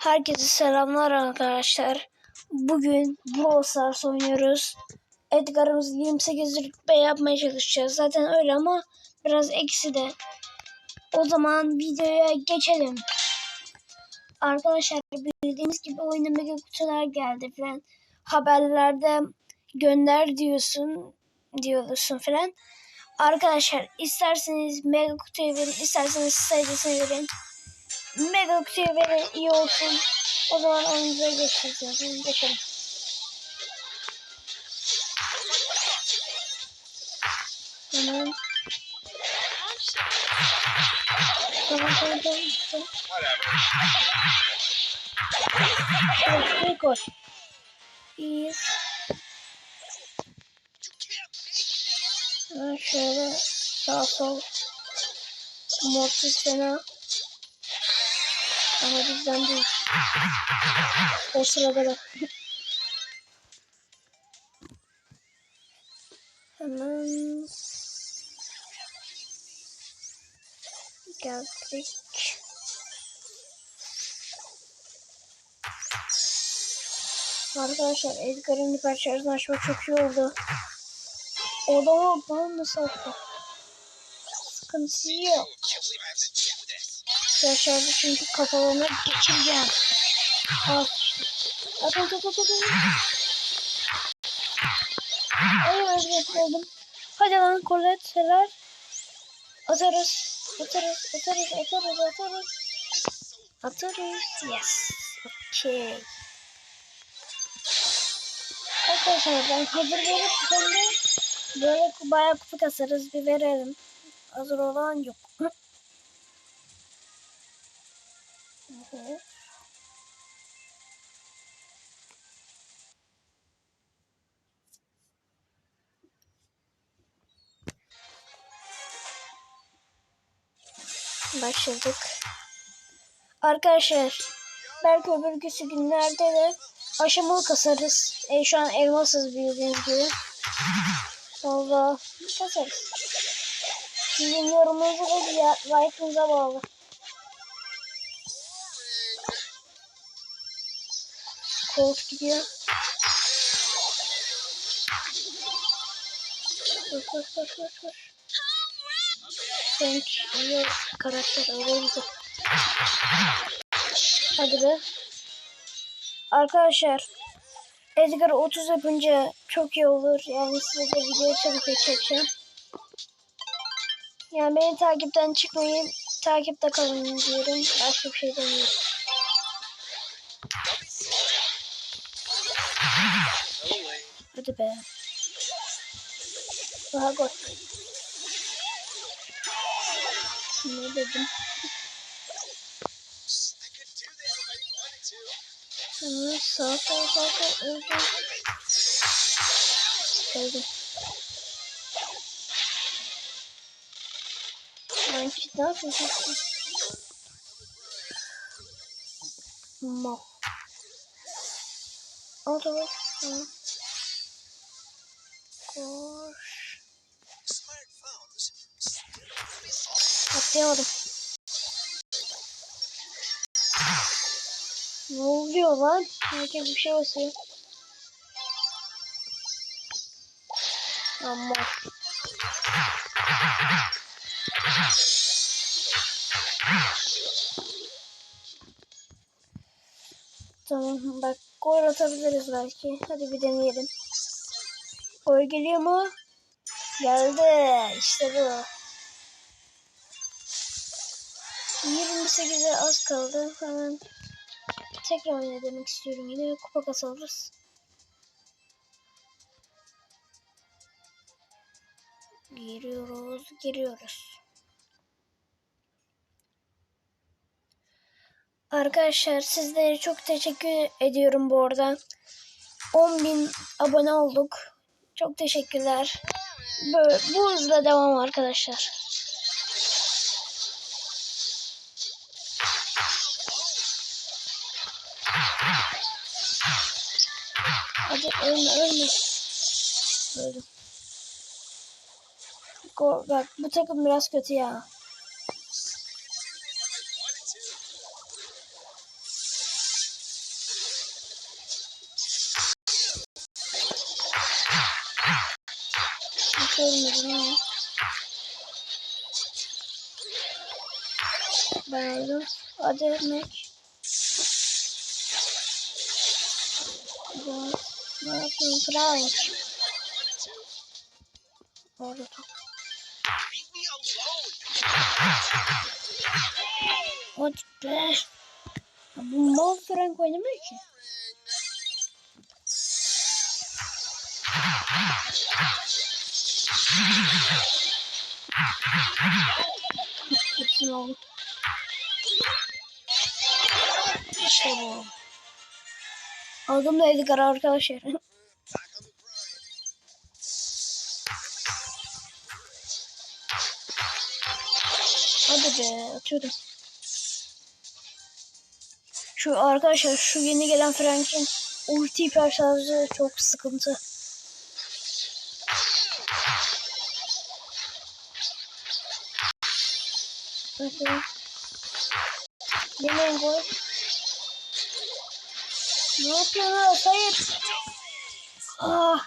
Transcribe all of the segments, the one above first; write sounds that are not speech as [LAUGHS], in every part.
Herkese selamlar arkadaşlar. Bugün Brawl Stars oynuyoruz. Edgar'ımız 28 rütbe yapmaya çalışacağız. Zaten öyle ama biraz eksi de. O zaman videoya geçelim. Arkadaşlar bildiğiniz gibi oyuna mega kutular geldi falan. Haberlerde gönder diyorsun diyorsun falan. Arkadaşlar isterseniz mega kutuyu verin, isterseniz sayısını verin. Mega kutuya verin iyi olsun. O zaman oyuncuya geçeceğiz. Yani. Geçelim. Tamam. Tamam tamam tamam. Evet, iyi koş. İyiyiz. Ha, şöyle sağ sol. Mortis fena. Ama bizden değil. O sırada da. Hemen geldik. Arkadaşlar Edgar'ın hiper şarjını açmak çok iyi oldu. O da o bana nasıl attı? Sıkıntısı yok. Şarjı çünkü kafalarına geçireceğim. Al atın atın atın. Ay özledim. Hadi lan Colette helal. Atarız. Atarız. Atarız. Atarız. Atarız. Atarız. Yes. Okay. Arkadaşlar ben hazır verip böyle böyle bayağı kutu kasarız bir verelim. Hazır olan yok. Başladık. Arkadaşlar belki öbürküsü günlerde de aşamalı kasarız. E, şu an elmasız bildiğiniz gibi. Valla kasarız. Sizin yorumunuza ve like'ınıza bağlı. Colt gidiyor. Koş koş koş koş koş. Sen iyi karakter güzel. Hadi be. Arkadaşlar Edgar 30 yapınca çok iyi olur. Yani size de video ki çekeceğim. Yani beni takipten çıkmayın. Takipte kalın diyorum. Başka bir şey demiyorum. Hadi be. Daha gol. Ne dedim? Hı, sağ sağ sağ sağ öldü. Öldü. Lan git ne yapıyorsun? Mal. Oldu bak. Hı. Atlayamadım. Ne oluyor lan? Herkes bir şey basıyor. Ama. Tamam bak gol atabiliriz belki. Hadi bir deneyelim. Gol geliyor mu? Geldi. İşte bu. 28'e az kaldı. Hemen tekrar oyna demek istiyorum. Yine kupa kasalırız. Giriyoruz, giriyoruz. Arkadaşlar sizlere çok teşekkür ediyorum bu arada. 10.000 abone olduk. Çok teşekkürler. Böyle, bu hızla devam arkadaşlar. Hadi ölme ölme. Öldüm. Go, bak bu takım biraz kötü ya. Nasıl ölmedin ama? Ben öldüm. Hadi ölmek. Bu- Yapıyorsun Frank? Orada be. Ya Bu mal Frank oynamıyor ki. İşte bu. Aldım da Edgar arkadaşlar. Hadi be atıyordum. Şu arkadaşlar şu yeni gelen Frank'in ulti hiper şarjı çok sıkıntı. Yemeğin gol. Ne yapıyorsun? Hayır. Ah.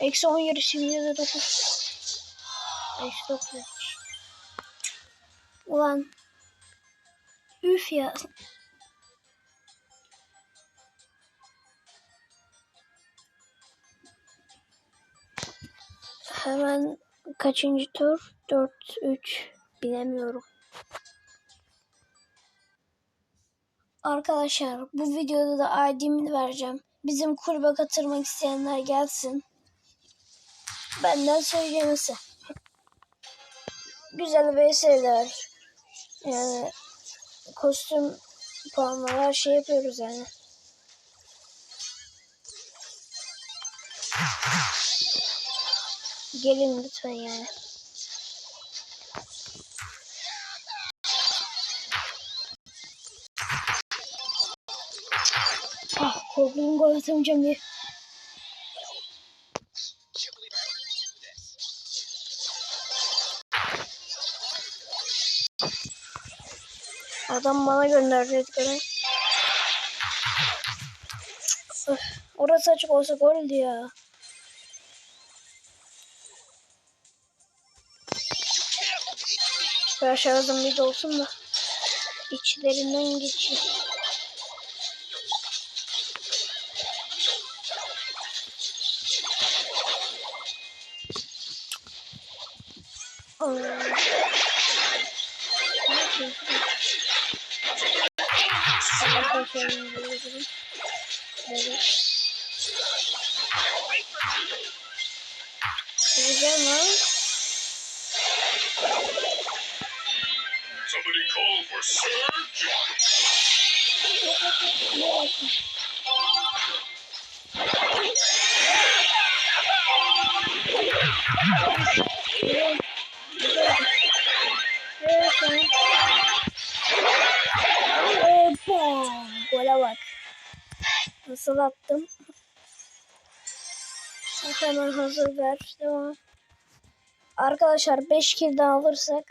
Eksi 17 şimdi de 9. Eksi 9. Ulan. Üf ya. Hemen kaçıncı tur? 4 3 bilemiyorum. Arkadaşlar bu videoda da ID'mi vereceğim. Bizim kulübe katılmak isteyenler gelsin. Benden söylemesi. Güzel VS'ler. Yani kostüm puanları her şey yapıyoruz yani. Gelin lütfen yani. Ah korktum gol atamayacağım diye. Adam bana gönderdi Edgar'ı. Orası açık olsa goldü ya. Ben aşağıdan bir de olsun da. İçlerinden geçeyim. Aa. Arkadaşlarım böyle durun. Böyle. Güzel lan. Somebody call for Surge. Ne yapayım? Evet. Evet, tamam. Hoppa! Gole bak. Nasıl attım? Hemen hazır ver. Devam. Arkadaşlar 5 kill alırsak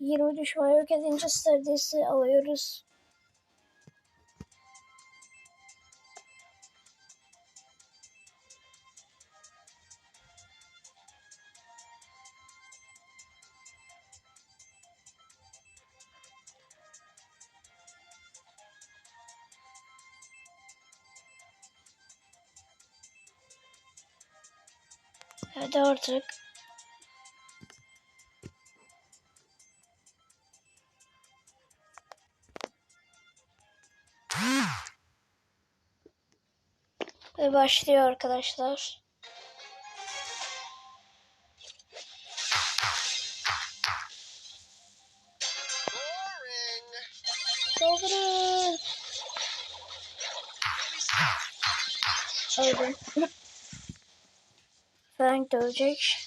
20 düşman yok edince Stardust'ı alıyoruz. Hadi artık. Ve başlıyor arkadaşlar. Frank de ölecek.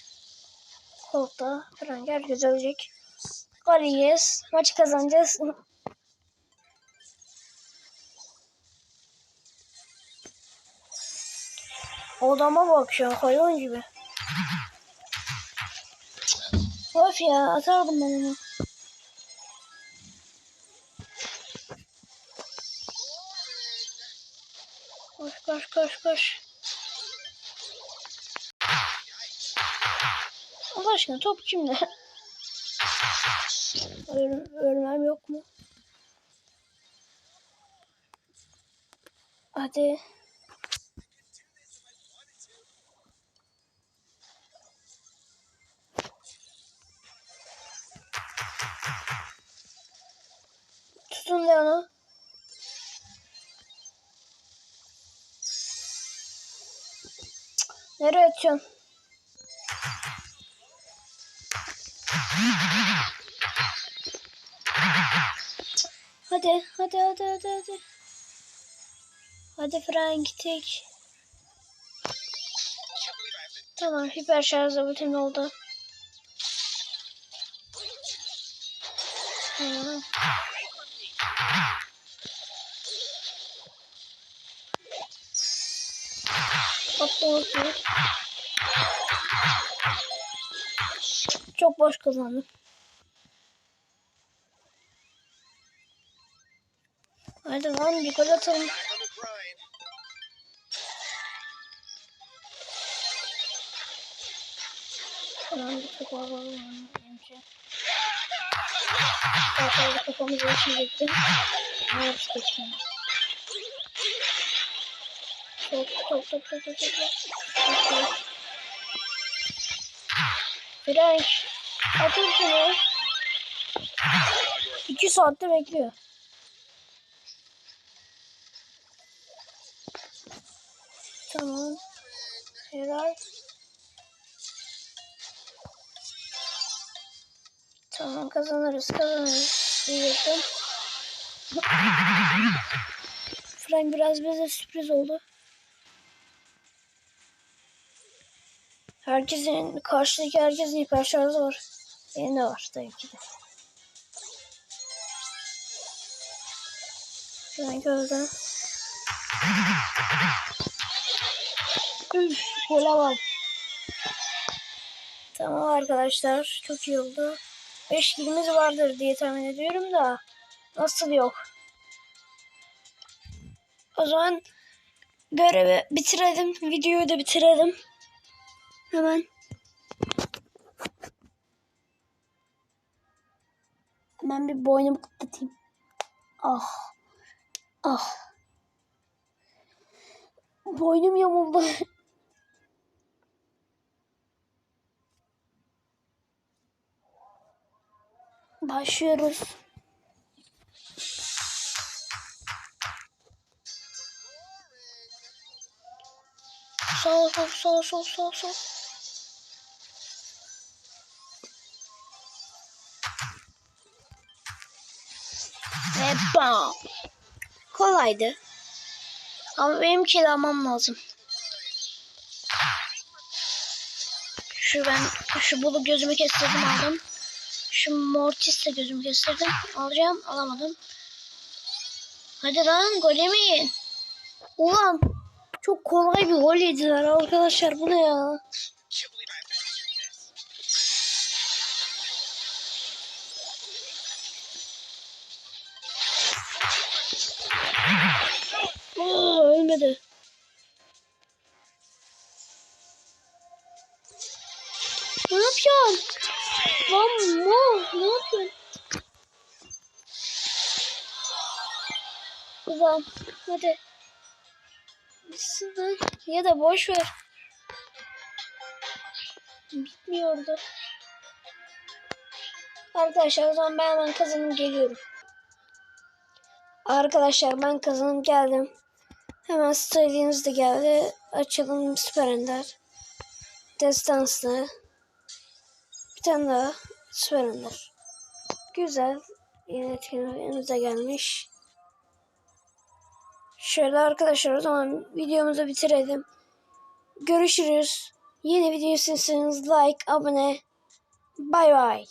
Kolda Frank herkes ölecek. Gol yiyeceğiz. Maçı kazanacağız. [LAUGHS] Odama bak şu an hayvan gibi. Of ya atardım ben onu. Koş koş koş. Allah aşkına top kimde? [LAUGHS] Ölmem yok mu? Hadi. Tutun Leon'u. Nereye atıyorsun? Hadi, hadi, hadi, hadi, hadi. Hadi Frank tek. Tamam, hiper şarj ultim oldu. Tamam. Atlamak Çok boş kazandım. Hadi lan bir gol atalım. Tamam bir top alalım. Zaten kafamızı geçecekti. Ne yapıp geçmemiz. Top top top top top Frank. Atın şunu. İki saatte bekliyor. Tamam. Helal. Tamam kazanırız kazanırız diyecektim. Frank biraz bize sürpriz oldu. Herkesin karşıdaki herkesin hiper şarjı var. Benim de var tabii ki de. Frank öldü. Üf, bak. Tamam arkadaşlar çok iyi oldu. 5 kilimiz vardır diye tahmin ediyorum da nasıl yok. O zaman görevi bitirelim. Videoyu da bitirelim. Hemen. Hemen bir boynumu kutlatayım. Ah. Ah. Boynum yamuldu. [LAUGHS] Başlıyoruz. Sol sol sol sol sol sol. Bam. Kolaydı. Ama benim kill almam lazım. Şu ben şu bulu gözümü kestirdim aldım. Şu Mortis de gözümü kestirdim. Alacağım alamadım. Hadi lan gol yemeyin. Ulan çok kolay bir gol yediler arkadaşlar bu ne ya? Aa, ölmedi. Ne yapıyorsun? Lan mo ne yapıyorsun? Ulan hadi. Lan. Ya da boş ver. Bitmiyordu. Arkadaşlar o zaman ben hemen kazanıp geliyorum. Arkadaşlar ben kazanıp geldim. Hemen stadiumuz da geldi. Açalım Süper Ender. Destanslı. Bir tane daha Süper Ender. Güzel. Yine etkinliğimiz de gelmiş. Şöyle arkadaşlar o zaman videomuzu bitirelim. Görüşürüz. Yeni video istiyorsanız like, abone. Bay bay.